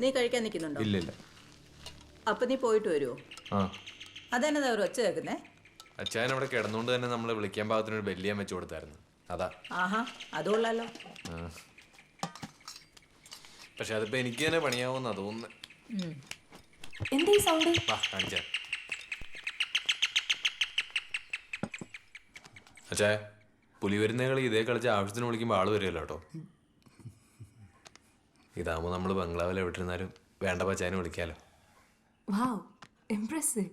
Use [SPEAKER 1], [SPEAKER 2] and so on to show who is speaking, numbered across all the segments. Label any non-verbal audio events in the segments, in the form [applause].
[SPEAKER 1] നീ കഴിക്കാൻ നിൽക്കുന്നുണ്ടോ?
[SPEAKER 2] ഇല്ല ഇല്ല.
[SPEAKER 1] അപ്പൊ നീ പോയിട്ട് വരുമോ
[SPEAKER 2] ആ.
[SPEAKER 1] അതെന്നതാ ഒരു ഒച്ച കേൾക്കുന്നേ?
[SPEAKER 2] അച്ചായൻ അവിടെ കിടന്നുകൊണ്ട് തന്നെ നമ്മളെ വിളിക്കാൻ പാകത്തിനൊരു ബെല്ലിയാൻ വെച്ചു കൊടുത്തായിരുന്നു. അതാ.
[SPEAKER 1] ആഹാ അതുകൊള്ളാലോ.
[SPEAKER 2] ആ. പക്ഷെ അതിപ്പോ എനിക്ക് തന്നെ പണിയാവുന്ന തോന്നുന്നു
[SPEAKER 3] എന്താ ഈ സൗണ്ട്?
[SPEAKER 2] വാ കാണിച്ചാ. അച്ചായ പുലിവരുന്ന കളി ഇതേ കളിച്ച് ആവശ്യത്തിന് വിളിക്കുമ്പോൾ ആൾ വരികല്ലോ കേട്ടോ. ഇതാകുമ്പോൾ നമ്മൾ ബംഗ്ലാവിൽ എവിടെ ഇരുന്നാലും വേണ്ട പച്ചായനെ വിളിക്കാലോ.
[SPEAKER 3] വാവ് ഇംപ്രസീവ്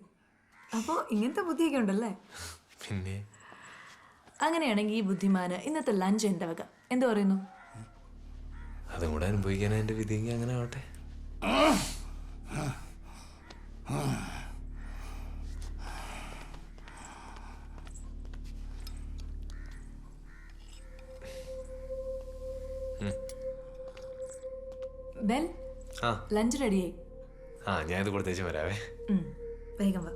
[SPEAKER 3] അപ്പോൾ ഇങ്ങനത്തെ ബുദ്ധിയൊക്കെ ഉണ്ടല്ലേ?
[SPEAKER 2] പിന്നെ?
[SPEAKER 3] അങ്ങനെയാണെങ്കിൽ ഈ ബുദ്ധിമാന് ഇന്നത്തെ ലഞ്ച് എന്റെ വക എന്ത് പറയുന്നു?
[SPEAKER 2] അതും കൂടെ അനുഭവിക്കാൻ എന്റെ വിധിയെങ്കിൽ അങ്ങനെ ആവട്ടെ. ആ.
[SPEAKER 3] ലഞ്ച് റെഡിയായി
[SPEAKER 2] ആ ഞാൻ ഇത് കൊടുത്തേച്ച് വരാവേ.
[SPEAKER 3] ഉം, വേഗം വാ.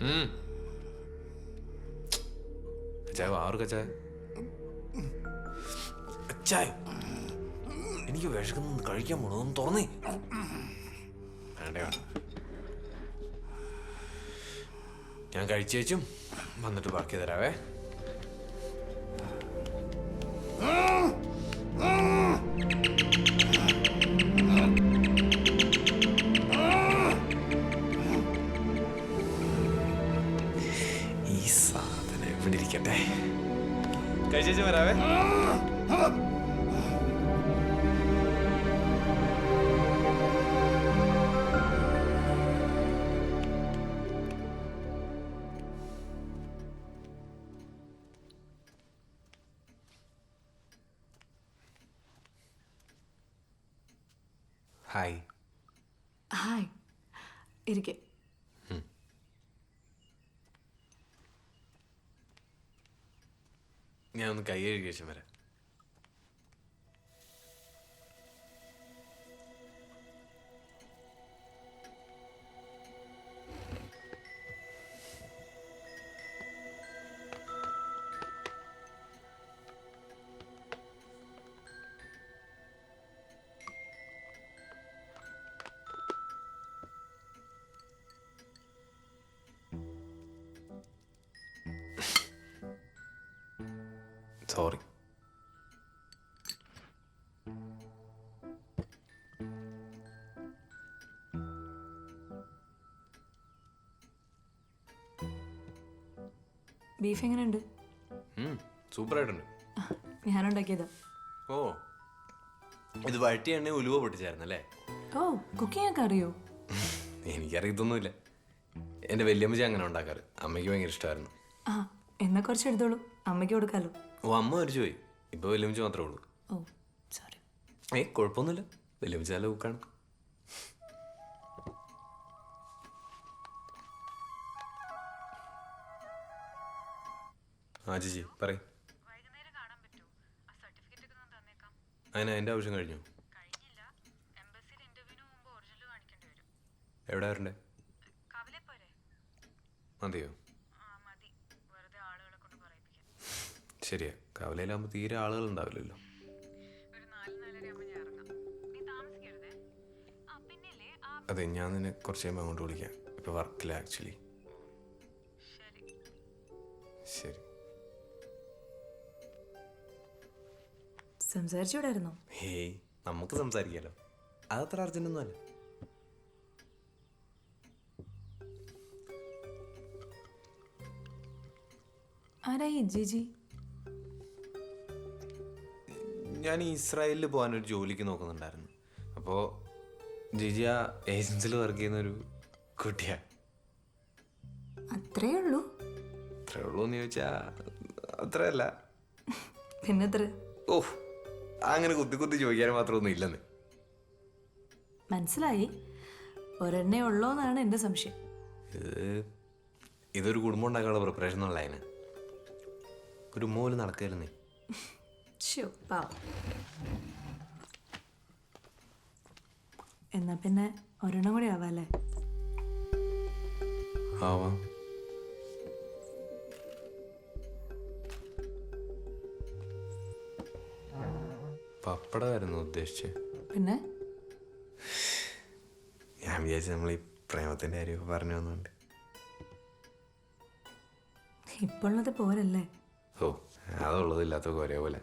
[SPEAKER 2] ഉം. അച്ചായ ആർക്ക് അച്ചായ. അച്ചായ എനിക്ക് വിശക്കുന്നു കഴിക്കാൻ പോണു ഒന്ന് തുറന്നേ. വേണ്ടേ വേണ്ട. ഞാൻ കഴിച്ചേച്ചും വന്നിട്ട് ബാക്കി തരാവേ. Ah! ഹായ്
[SPEAKER 3] ഹായ് ഇരിക്കെ.
[SPEAKER 2] ഞാൻ ഒന്ന് കൈ കഴുകി ശേഷം വരാം. സോറി.
[SPEAKER 3] ബീഫ് എങ്ങനെയുണ്ട്?
[SPEAKER 2] സൂപ്പറായിട്ടുണ്ട്.
[SPEAKER 3] ഞാനുണ്ടാക്കിയതാ.
[SPEAKER 2] ഓ ഇത് വഴറ്റി എണ്ണ ഉലുവ പൊട്ടിച്ചായിരുന്നല്ലേ
[SPEAKER 3] ഓ കുക്കിംഗ് ഒക്കെ അറിയോ?
[SPEAKER 2] എനിക്കറിയത്തൊന്നുമില്ല. എന്റെ വലിയമ്മച്ചി അങ്ങനെ ഉണ്ടാക്കാറ്. അമ്മയ്ക്ക് ഭയങ്കര ഇഷ്ടമായിരുന്നു.
[SPEAKER 3] ആ എന്നാ കുറച്ച് എടുത്തോളൂ അമ്മയ്ക്ക് കൊടുക്കാലോ.
[SPEAKER 2] ഓ അമ്മ മരിച്ചു പോയി. ഇപ്പൊ വെല്ലുമിച്ച് മാത്രമേ ഉള്ളൂ.
[SPEAKER 3] ഓ സോറി
[SPEAKER 2] ഏയ് കുഴപ്പമൊന്നുമില്ല വല്യമ്മച്ചി നല്ല കുക്കാണ് ആ ചേച്ചി പറയും. അതിന് അതിന്റെ ആവശ്യം കഴിഞ്ഞു? എവിടെ വരണ്ടേ? മതിയോ
[SPEAKER 1] ആ മതി വെറുതെ ആളുകളെ കൊണ്ട് പറയിപ്പിക്കാൻ
[SPEAKER 2] ശരിയാ. കവലയിലാകുമ്പോൾ തീരെ ആളുകൾ ഉണ്ടാവില്ലല്ലോ അതെ ഞാൻ നിന്നെ കുറച്ച് കഴിയുമ്പോൾ അങ്ങോട്ട് വിളിക്കാം. ഇപ്പൊ വർക്കില്ല ആക്ച്വലി.
[SPEAKER 1] ശരി.
[SPEAKER 3] സംസാരിച്ചൂടായിരുന്നോ
[SPEAKER 2] ഹേയ് നമുക്ക് സംസാരിക്കാലോ. അതത്ര അർജന്റൊന്നും അല്ല.
[SPEAKER 3] ആരായി ജിജി
[SPEAKER 2] ഞാൻ ഇസ്രായേലിൽ ഇസ്രായേലിൽ പോകാനൊരു ജോലിക്ക് നോക്കുന്നുണ്ടായിരുന്നു. അപ്പോൾ ജിജി ആ ഏജൻസിൽ വർക്ക് ചെയ്യുന്ന ഒരു കുട്ടിയാ.
[SPEAKER 3] അത്രേ ഉള്ളൂ.
[SPEAKER 2] അത്രേ ഉള്ളൂ എന്ന് ചോദിച്ചാൽ അത്രയല്ല.
[SPEAKER 3] പിന്നെ
[SPEAKER 2] ഓ അങ്ങനെ കുത്തി കുത്തി ചോദിക്കാൻ മാത്രമൊന്നും ഇല്ലെന്ന്.
[SPEAKER 3] മനസ്സിലായി. ഒരെണ്ണേ ഉള്ളോന്നാണ് എന്റെ സംശയം.
[SPEAKER 2] ഇത് ഇതൊരു കുടുംബം ഉണ്ടാക്കാനുള്ള പ്രിപ്പറേഷൻ ഉള്ള അതിന് ഒരു മോൽ നടക്കരുന്നേ. [laughs]
[SPEAKER 3] ഷോ പാവം എന്നാ പിന്നെ ഒരെണ്ണം കൂടി ആവാല്ലേ?
[SPEAKER 2] ആവാം. പപ്പടമായിരുന്നു ഉദ്ദേശിച്ചത്
[SPEAKER 3] പിന്നെ?
[SPEAKER 2] ഞാൻ വിചാരിച്ചു നമ്മൾ ഈ പ്രേമത്തിന്റെ കാര്യമൊക്കെ പറഞ്ഞു വന്നുണ്ട്.
[SPEAKER 3] ഇപ്പോൾ ഉള്ളത് പോരല്ലേ?
[SPEAKER 2] ഓ അതുള്ളത് പോലെ. ഒരേപോലെ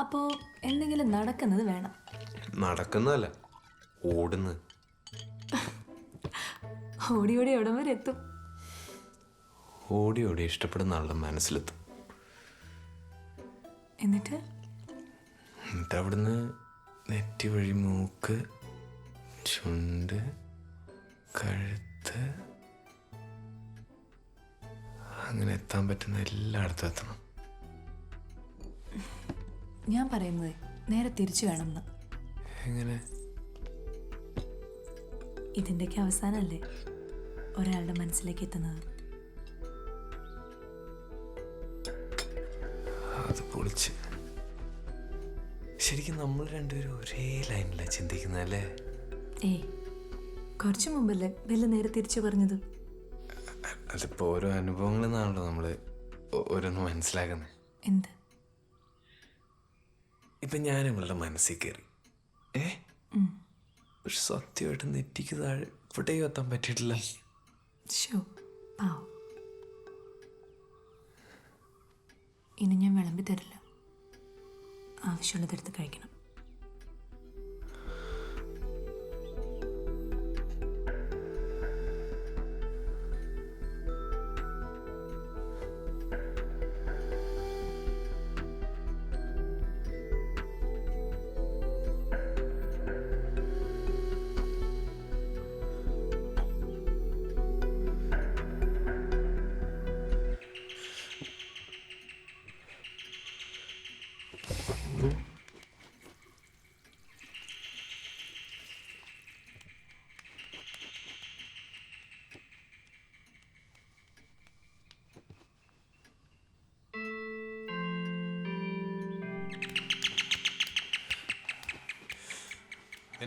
[SPEAKER 3] അപ്പോൾ എന്തെങ്കിലും നടക്കുന്നത് വേണം.
[SPEAKER 2] നടക്കുന്നതല്ല ഓടുന്നത്.
[SPEAKER 3] ഓടി ഓടി എവിടം വരെ എത്തും.
[SPEAKER 2] ഓടി ഓടി ഇഷ്ടപ്പെടുന്ന ആളുടെ മനസ്സിലെത്തും.
[SPEAKER 3] എന്നിട്ട്?
[SPEAKER 2] എന്നിട്ട് അവിടുന്ന് നെറ്റി വഴി മൂക്ക് ചുണ്ട് കഴുത്ത്. അങ്ങനെ എത്താൻ പറ്റുന്ന എല്ലായിടത്തും എത്തണം.
[SPEAKER 3] ഞാൻ പറയുന്നത് നേരെ തിരിച്ചു വേണമെന്ന്.
[SPEAKER 2] എങ്ങനെ?
[SPEAKER 3] ഇതിന്റെയൊക്കെ അവസാനമല്ലേ ഒരാളുടെ മനസ്സിലേക്ക് എത്തുന്നത്?
[SPEAKER 2] അത് പൊളിച്ച്. ശരിക്കും നമ്മൾ രണ്ടുപേരും ഒരേ ലൈനിലാണ് ചിന്തിക്കുന്നതല്ലേ
[SPEAKER 3] ഏയ് കുറച്ചു മുമ്പല്ലേ ബെല്ല് നേരെ തിരിച്ചു പറഞ്ഞത്?
[SPEAKER 2] അതിപ്പോ ഓരോ അനുഭവങ്ങളിൽ നിന്നാണല്ലോ നമ്മൾ ഓരോന്ന് മനസ്സിലാക്കുന്നത്
[SPEAKER 3] എന്ത്?
[SPEAKER 2] ഇപ്പം ഞാൻ ഇവളുടെ മനസ്സിൽ കയറി ഏ? പക്ഷെ സത്യമായിട്ട് നെറ്റിക്ക് താഴെ ഇവിടെയും എത്താൻ പറ്റിയിട്ടില്ല.
[SPEAKER 3] ഇനി ഞാൻ വിളമ്പി തരില്ല. ആവശ്യമുള്ളതെടുത്ത് കഴിക്കണം.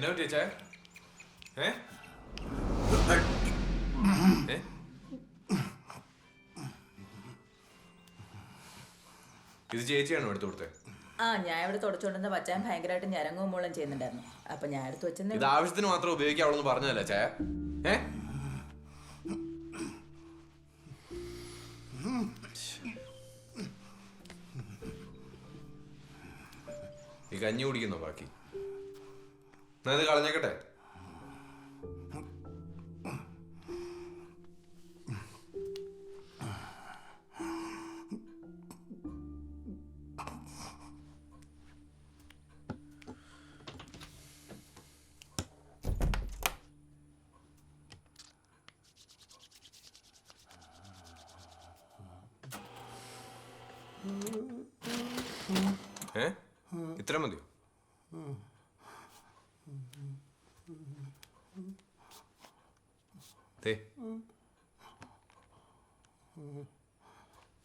[SPEAKER 2] എന്നാ പറ്റിയ ഏ ഏ? ഇത് ചേച്ചിയാണോ എടുത്തു കൊടുത്തത്
[SPEAKER 4] ആ ഞാൻ ഇവിടെ തുടച്ചുകൊണ്ടിരുന്ന പച്ചാൻ ഭയങ്കരമായിട്ട് ഞരങ്ങും മൂളം ചെയ്യുന്നുണ്ടായിരുന്നു. അപ്പൊ ഞാൻ എടുത്ത് വെച്ചെന്നേ
[SPEAKER 2] ഇത് ആവശ്യത്തിന് മാത്രം ഉപയോഗിക്കാവുള്ളൂ പറഞ്ഞതല്ലേ ചായ ഏ? ഈ കഞ്ഞി കുടിക്കുന്നോ ബാക്കി? ഇത് കളഞ്ഞേക്കട്ടെ.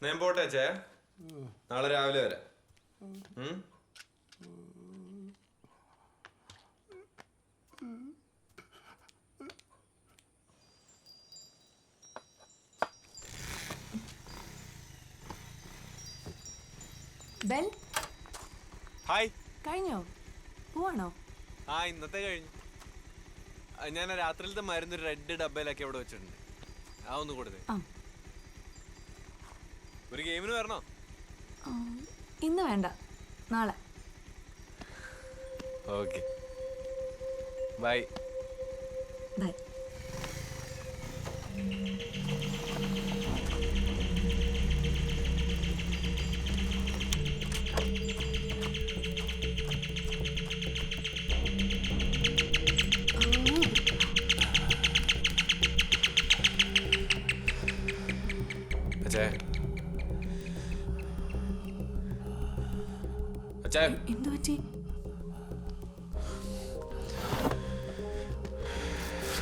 [SPEAKER 2] ഞാൻ പോട്ടെ ചേ നാളെ രാവിലെ വരെ.
[SPEAKER 3] Bell
[SPEAKER 2] hi.
[SPEAKER 3] കഴിഞ്ഞോ? പോവാണോ?
[SPEAKER 2] ആ ഇന്നത്തെ കഴിഞ്ഞു. ഞാൻ രാത്രിയിലത്തെ മരുന്ന് റെഡ് ഡബ്ബയിലാക്കി അവിടെ വെച്ചിട്ടുണ്ട്. ആ ഒന്ന് കൊടുത്തേ.
[SPEAKER 3] ആ.
[SPEAKER 2] ഒരു ഗെയിമിന് വരണോ?
[SPEAKER 3] ഇന്ന് വേണ്ട. നാളെ.
[SPEAKER 2] ഓക്കെ. ബൈ.
[SPEAKER 3] ബൈ.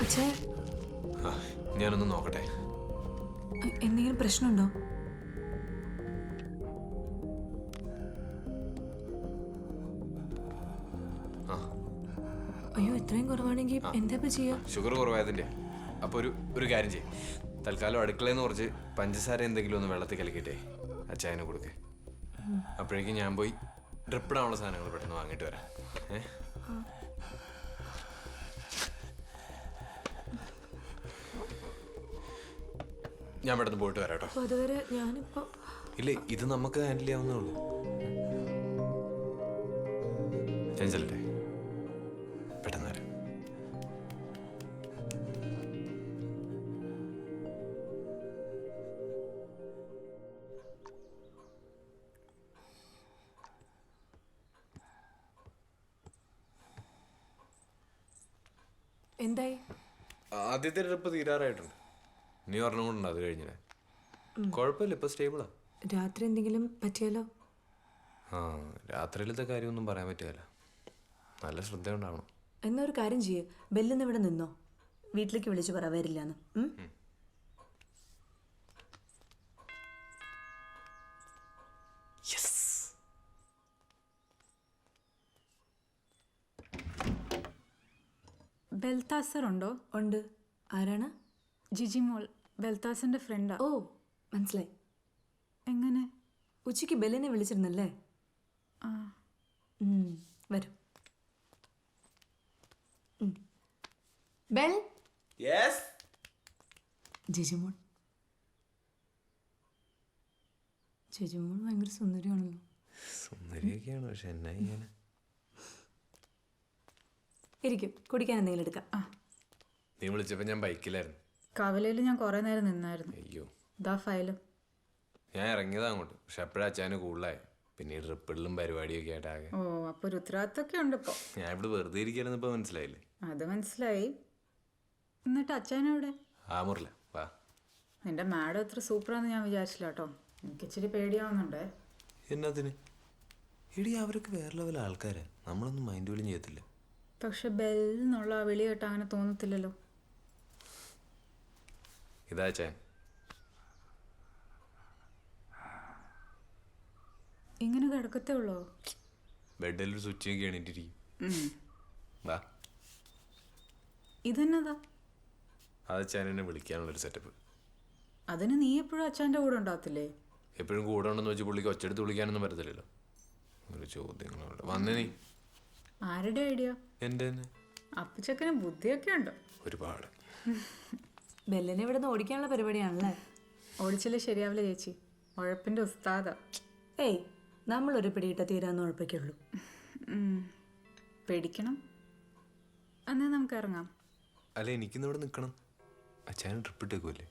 [SPEAKER 2] അച്ഛേ. ഞാനൊന്ന് നോക്കട്ടെ.
[SPEAKER 3] എന്തെങ്കിലും പ്രശ്നമുണ്ടോ? അയ്യോ ഇത്രയും കുറവാണെങ്കിൽ എന്താ ചെയ്യാ?
[SPEAKER 2] ഷുഗർ കുറവായതിന്റെ. അപ്പൊ ഒരു ഒരു കാര്യം ചെയ്യും. തൽക്കാലം അടുക്കളയെന്ന് കുറച്ച് പഞ്ചസാര എന്തെങ്കിലും ഒന്ന് വെള്ളത്തിൽ കലക്കിട്ടെ അച്ചായനെ കൊടുക്കേ. അപ്പോഴേക്കും ഞാൻ പോയി ഡ്രിപ്പിടാനുള്ള സാധനങ്ങൾ പെട്ടെന്ന് വാങ്ങിയിട്ട് വരാം. ഏ? ഞാൻ പെട്ടെന്ന് പോയിട്ട് വരാം കേട്ടോ
[SPEAKER 3] ഇല്ല അതുവരെ ഞാനിപ്പോ
[SPEAKER 2] ഇല്ലേ ഇത് നമുക്ക് ഹാൻഡിൽ ചെയ്യാവുന്നേ ഉള്ളൂ. ഞാൻ ചെല്ലട്ടെ പെട്ടെന്ന് വരാം.
[SPEAKER 3] എന്തായി?
[SPEAKER 2] ആദ്യത്തെ ട്രിപ്പ് തീരാറായിട്ടുണ്ട്. നീ ഒരെണ്ണം കൊണ്ടുണ്ട് അത് കഴിഞ്ഞ കുഴപ്പമില്ല ഇപ്പൊ സ്റ്റേബിളാ
[SPEAKER 3] രാത്രി എന്തെങ്കിലും പറ്റിയാലോ?
[SPEAKER 2] ആ രാത്രിയിലത്തെ കാര്യമൊന്നും പറയാൻ പറ്റില്ല നല്ല ശ്രദ്ധ ഉണ്ടാവണം
[SPEAKER 3] എന്നാ ഒരു കാര്യം ചെയ്യ്. ബെല്ലിന്ന് ഇവിടെ നിന്നോ. വീട്ടിലേക്ക് വിളിച്ചു പറ വരില്ലാന്ന്. ഉം?
[SPEAKER 5] ബെൽത്താസർ ഉണ്ടോ?
[SPEAKER 3] ഉണ്ട്. ആരാണ്?
[SPEAKER 5] ജിജി മോൾ ബെൽത്താസറിന്റെ ഫ്രണ്ടാ
[SPEAKER 3] ഓ മനസ്സിലായി.
[SPEAKER 5] എങ്ങനെ?
[SPEAKER 3] ഉച്ചയ്ക്ക് ബെല്ലിനെ വിളിച്ചിരുന്നല്ലേ?
[SPEAKER 5] ആ.
[SPEAKER 3] വരൂ. ബെൽ? യെസ് ജിജിമോൾ ജിജിമോൾ ഭയങ്കര സുന്ദരിയാണല്ലോ.
[SPEAKER 2] സുന്ദരിയൊക്കെയാണ് പക്ഷെ എന്നാ ഇങ്ങനെ
[SPEAKER 3] ഇരിക്കും കുടിക്കാൻ എന്തെങ്കിലും എടുക്കാം.
[SPEAKER 5] ആ.
[SPEAKER 2] നീ വിളിച്ചപ്പോ ഞാൻ ബൈക്കിലായിരുന്നു
[SPEAKER 5] കവലയിൽ ഞാൻ കുറേ നേരം നിന്നായിരുന്നു.
[SPEAKER 2] അയ്യോ.
[SPEAKER 5] ഇതാ ഫയലും.
[SPEAKER 2] ഞാൻ ഇറങ്ങിയതാ അങ്ങോട്ട്. പക്ഷെ അപ്പോഴാ അച്ഛന് കൂടുതലായി. പിന്നെ ഈ ട്രിപ്പിളിലും പരിപാടിയൊക്കെ ആയിട്ടാകെ
[SPEAKER 5] ഓ അപ്പൊ ഒരു ഉത്തരവാദിത്തമൊക്കെ ഉണ്ട് ഇപ്പൊ.
[SPEAKER 2] ഞാൻ ഇവിടെ വെറുതെ ഇരിക്കാനെന്ന് ഇപ്പൊ മനസ്സിലായില്ലേ?
[SPEAKER 5] അത് മനസ്സിലായി. എന്നിട്ട് അച്ഛനെവിടെ
[SPEAKER 2] ആ മുറില വാ.
[SPEAKER 5] നിന്റെ മാഡം എത്ര സൂപ്പറാന്ന് ഞാൻ വിചാരിച്ചില്ല കേട്ടോ. എനിക്ക് ഇച്ചിരി പേടിയാവുന്നുണ്ടേ.
[SPEAKER 2] എന്നതിന് എടി അവരൊക്കെ വേറെ ലെവൽ ആൾക്കാരാ. നമ്മളൊന്നും മൈൻഡ് പോലും ചെയ്യത്തില്ല.
[SPEAKER 5] പക്ഷെ ബെൽ എന്നുള്ള ആ വിളി കേട്ട് അങ്ങനെ തോന്നത്തില്ലല്ലോ.
[SPEAKER 2] ഇതാ ചേ.
[SPEAKER 5] ഇങ്ങനെ കിടക്കത്തേ ഉള്ളോ?
[SPEAKER 2] ബെഡിൽ ഒരു സ്വിച്ച് ഒക്കെ എണീറ്റിരിക്കും. വാ.
[SPEAKER 5] ഇതെന്നതാ?
[SPEAKER 2] അത് അച്ഛൻ എന്നെ വിളിക്കാനുള്ളൊരു സെറ്റപ്പ്
[SPEAKER 5] അതിന് നീ എപ്പോഴും അച്ഛന്റെ കൂടെ ഉണ്ടാകത്തില്ലേ
[SPEAKER 2] എപ്പോഴും കൂടെ ഉണ്ടെന്ന് വെച്ച് പുള്ളിക്ക് ഒച്ചെടുത്ത് വിളിക്കാനൊന്നും പറ്റത്തില്ലല്ലോ. ഒരു ചോദ്യങ്ങളോട് വന്നേ നീ.
[SPEAKER 5] ആരുടെ ഐഡിയ
[SPEAKER 2] എന്റെ തന്നെ
[SPEAKER 5] അപ്പച്ചക്കന് ബുദ്ധിയൊക്കെ ഉണ്ടോ?
[SPEAKER 2] ഒരുപാട്. [laughs]
[SPEAKER 3] ബെല്ലിനെ ഇവിടെ നിന്ന് ഓടിക്കാനുള്ള പരിപാടിയാണല്ലേ?
[SPEAKER 5] ഓടിച്ചില്ല ശരിയാവില്ല ചേച്ചി. ഉഴപ്പിന്റെ ഉസ്താദ.
[SPEAKER 3] ഏയ് നമ്മളൊരു പിടിയിട്ട തീരാന്ന് ഉഴപ്പിക്കുള്ളൂ.
[SPEAKER 5] പേടിക്കണം. എന്നാ നമുക്ക് ഇറങ്ങാം.
[SPEAKER 2] അല്ല എനിക്കിന്ന് ഇവിടെ നിൽക്കണം. അച്ഛൻ ട്രിപ്പ് ഇട്ടേക്കുമല്ലേ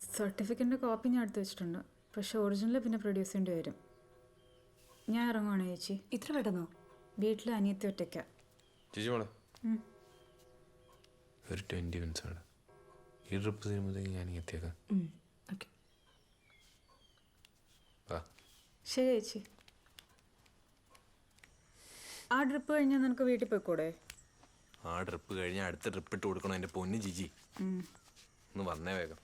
[SPEAKER 5] സർട്ടിഫിക്കറ്റിന്റെ കോപ്പി ഞാൻ എടുത്ത് വെച്ചിട്ടുണ്ട്. പക്ഷെ ഒറിജിനൽ പിന്നെ പ്രൊഡ്യൂസ് ചെയ്യേണ്ടി വരും. ഞാൻ ഇറങ്ങുവാണ് ചേച്ചി?
[SPEAKER 3] ഇത്ര പെട്ടെന്നോ?
[SPEAKER 5] വീട്ടിൽ അനിയത്തി ഒറ്റയ്ക്ക.
[SPEAKER 2] ചേച്ചി മോളെ ഒരു ട്വന്റി മിനിറ്റ്സ് ആണ്. ഈ ട്രിപ്പ് തീരുമ്പോഴത്തേക്ക് ഞാൻ എത്തിയേക്കാം.
[SPEAKER 3] ഓക്കെ
[SPEAKER 5] ശരി ചേച്ചി. ആ ട്രിപ്പ് കഴിഞ്ഞാൽ നിനക്ക് വീട്ടിൽ പോയിക്കൂടെ?
[SPEAKER 2] ആ ട്രിപ്പ് കഴിഞ്ഞാൽ അടുത്ത ട്രിപ്പ് ഇട്ട് കൊടുക്കണം എന്റെ പൊന്ന് ജിജി. ഒന്ന് വന്നേ വേഗം.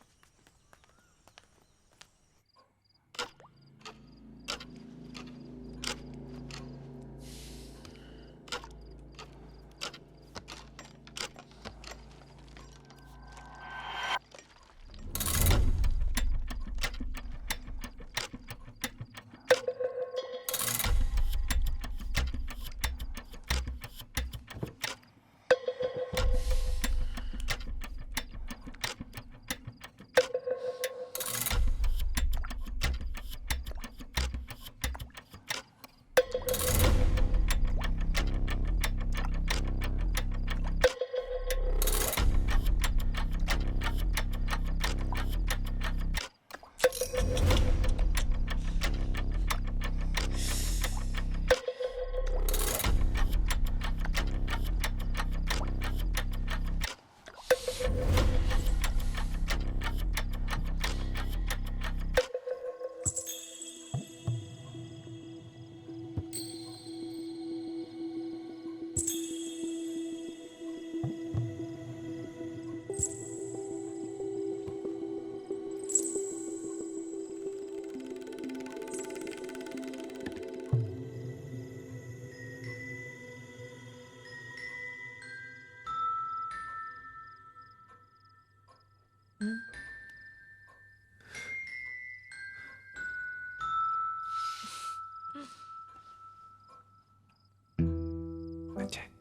[SPEAKER 2] Good.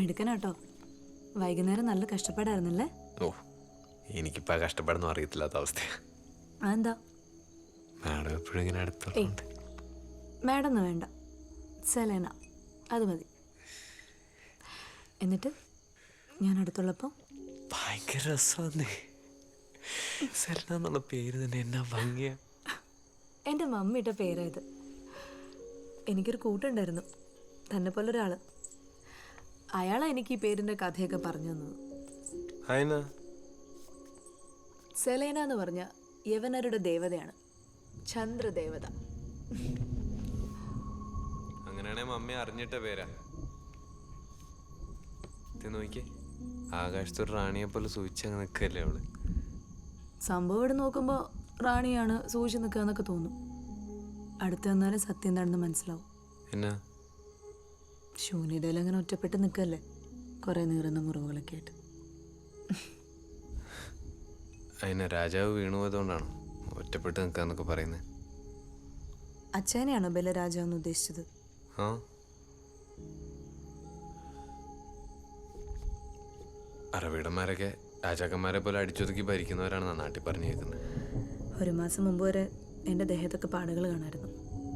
[SPEAKER 3] മിടുക്കനാട്ടോ വൈകുന്നേരം നല്ല കഷ്ടപ്പാടായിരുന്നല്ലേ?
[SPEAKER 2] ഓ എനിക്കിപ്പോൾ ആ കഷ്ടപ്പാടൊന്നും അറിയത്തില്ലാത്ത അവസ്ഥ
[SPEAKER 3] അതെന്താ?
[SPEAKER 2] മാഡം എപ്പോഴും ഇങ്ങനെ അടുത്തുണ്ട്
[SPEAKER 3] മാഡം വേണ്ട. സെലേന അത് മതി. എന്നിട്ട് ഞാൻ അടുത്തുള്ളപ്പോൾ
[SPEAKER 2] ഭയങ്കര രസമാന്നേ. സെലേന എന്നുള്ള പേര് തന്നെ എന്നാ ഭംഗിയാ.
[SPEAKER 3] എന്റെ മമ്മിയുടെ ഇട്ട പേരാ ഇത്. എനിക്കൊരു കൂട്ടുണ്ടായിരുന്നു. തന്നെ പോലെ ഒരാൾ അയാളാ എനിക്ക് ഈ പേരിന്റെ കഥയൊക്കെ പറഞ്ഞു തന്നത് സെലേന എന്ന് പറഞ്ഞ യവനരുടെ ദേവതയാണ്. ചന്ദ്രദേവത.
[SPEAKER 2] അങ്ങനെയാണെ മമ്മി അറിഞ്ഞിട്ട പേരാ. ഇത് നോക്കിയേ ആകാശത്തൊരു റാണിയെ പോലെ സൂചിച്ചങ്ങ് നിൽക്കല്ലേ അവൾ.
[SPEAKER 3] സംഭവം ഇവിടെ നോക്കുമ്പോൾ റാണിയാണ് സൂചി നിൽക്കുക എന്നൊക്കെ തോന്നും. അടുത്ത വന്നാലും സത്യം എന്താണെന്ന് മനസ്സിലാവും.
[SPEAKER 2] എന്നാ?
[SPEAKER 3] ശൂന്യതയിൽ അങ്ങനെ ഒറ്റപ്പെട്ട് നിൽക്കല്ലേ? കുറേ നീറുന്ന മുറിവുകളൊക്കെ ആയിട്ട്.
[SPEAKER 2] അതിനെ രാജാവ് വീണു പോയതുകൊണ്ടാണോ ഒറ്റപ്പെട്ട് നിൽക്കാന്നൊക്കെ പറയുന്നത്?
[SPEAKER 3] അച്ഛനെയാണോ ബല എന്ന് ഉദ്ദേശിച്ചത്?
[SPEAKER 2] ആ. അറബിടന്മാരൊക്കെ രാജാക്കന്മാരെ പോലെ അടിച്ചൊതുക്കി ഭരിക്കുന്നവരാണെന്നാ നാട്ടിൽ പറഞ്ഞു കേൾക്കുന്നത്
[SPEAKER 3] ഒരു മാസം മുമ്പ് വരെ എന്റെ ദേഹത്തൊക്കെ പാടുകൾ കാണായിരുന്നു.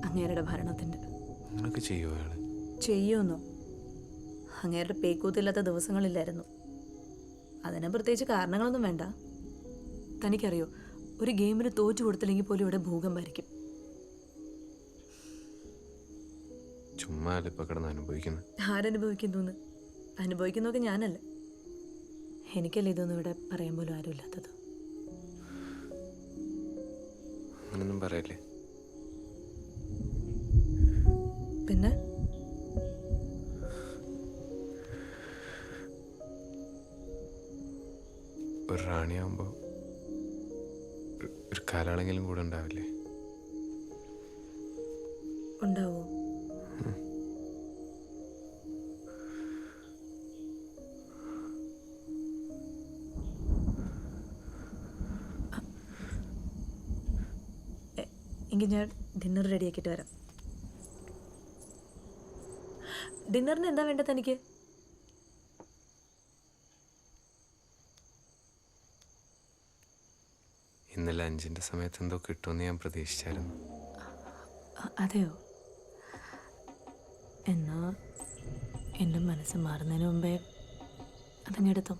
[SPEAKER 3] അങ്ങേരുടെ ഭരണത്തിന്റെ.
[SPEAKER 2] അങ്ങനെയൊക്കെ ചെയ്യുമോ അയാൾ?
[SPEAKER 3] ചെയ്യുമെന്നോ അങ്ങേരുടെ പേക്കൂത്തില്ലാത്ത ദിവസങ്ങളില്ലായിരുന്നു. അതിന് പ്രത്യേകിച്ച് കാരണങ്ങളൊന്നും വേണ്ട. തനിക്കറിയോ ഒരു ഗെയിമിന് തോറ്റു കൊടുത്തില്ലെങ്കിൽ പോലും ഇവിടെ ഭൂകമ്പായിരിക്കും
[SPEAKER 2] ചുമ്മാ അനുഭവിക്കുന്നത്
[SPEAKER 3] ആരനുഭവിക്കുന്നു അനുഭവിക്കുന്നൊക്കെ ഞാനല്ലേ? എനിക്കല്ലേ ഇതൊന്നും ഇവിടെ പറയാൻ പോലും ആരുമില്ലാത്തത്?
[SPEAKER 2] അങ്ങനൊന്നും പറയല്ലേ. ഒരു റാണിയാകുമ്പോൾ ഒരു കാലാളെങ്കിലും കൂടെ ഉണ്ടാവില്ലേ?
[SPEAKER 3] ഉണ്ടാവോ? എങ്കിൽ ഞാൻ ഡിന്നർ റെഡിയാക്കിയിട്ട് വരാം. ഡിന്നറിന് എന്താ വേണ്ടത് തനിക്ക്?
[SPEAKER 2] ഇന്നലെ അഞ്ചിന്റെ സമയത്ത് എന്തോ കിട്ടുമെന്ന് ഞാൻ പ്രതീക്ഷിച്ചായിരുന്നു.
[SPEAKER 3] അതെയോ? എന്നാ എന്റെ മനസ്സ് മാറുന്നതിന് മുമ്പേ അതങ്ങെടുത്തോ